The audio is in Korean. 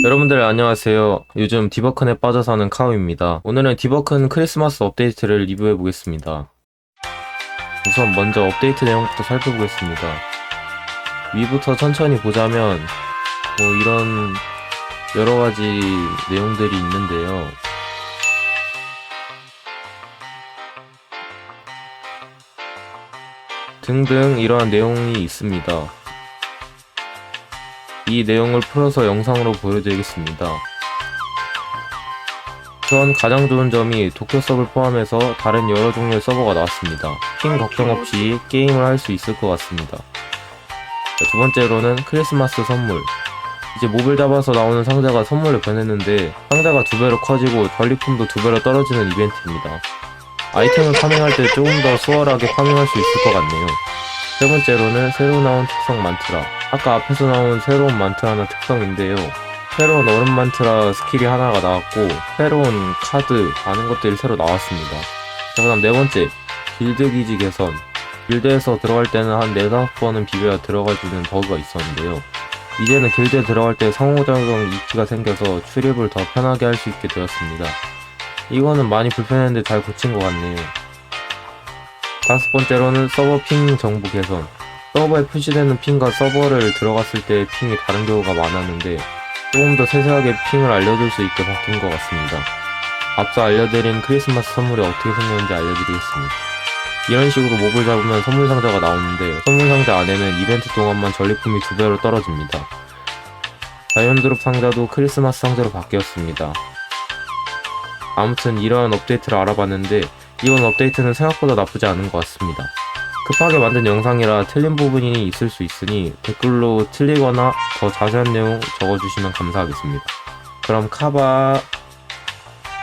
여러분들 안녕하세요. 요즘 디버큰에 빠져 사는 카우입니다. 오늘은 디버큰 크리스마스 업데이트를 리뷰해 보겠습니다. 우선 먼저 업데이트 내용부터 살펴보겠습니다. 위부터 천천히 보자면 뭐 이런 여러 가지 내용들이 있는데요. 등등 이러한 내용이 있습니다. 이 내용을 풀어서 영상으로 보여드리겠습니다. 우선 가장 좋은 점이 도쿄 서버를 포함해서 다른 여러 종류의 서버가 나왔습니다. 핑 걱정 없이 게임을 할 수 있을 것 같습니다. 자, 두 번째로는 크리스마스 선물. 이제 몹을 잡아서 나오는 상자가 선물로 변했는데 상자가 두 배로 커지고 전리품도 두 배로 떨어지는 이벤트입니다. 아이템을 파밍할 때 조금 더 수월하게 파밍할 수 있을 것 같네요. 세 번째로는 새로 나온 특성 만트라. 아까 앞에서 나온 새로운 만트라는 특성인데요. 새로운 얼음 만트라 스킬이 하나가 나왔고, 새로운 카드, 많은 것들이 새로 나왔습니다. 자, 그 다음 네 번째. 길드 기지 개선. 길드에서 들어갈 때는 한 4, 5번은 비벼야 들어가주는 버그가 있었는데요. 이제는 길드에 들어갈 때 상호작용 이키가 생겨서 출입을 더 편하게 할 수 있게 되었습니다. 이거는 많이 불편했는데 잘 고친 것 같네요. 다섯 번째로는 서버 핑 정보 개선. 서버에 표시되는 핑과 서버를 들어갔을 때 핑이 다른 경우가 많았는데 조금 더 세세하게 핑을 알려줄 수 있게 바뀐 것 같습니다. 앞서 알려드린 크리스마스 선물이 어떻게 생겼는지 알려드리겠습니다. 이런 식으로 몹을 잡으면 선물 상자가 나오는데 선물 상자 안에는 이벤트 동안만 전리품이 두 배로 떨어집니다. 자이언드롭 상자도 크리스마스 상자로 바뀌었습니다. 아무튼 이러한 업데이트를 알아봤는데 이번 업데이트는 생각보다 나쁘지 않은 것 같습니다. 급하게 만든 영상이라 틀린 부분이 있을 수 있으니 댓글로 틀리거나 더 자세한 내용 적어주시면 감사하겠습니다. 그럼 카바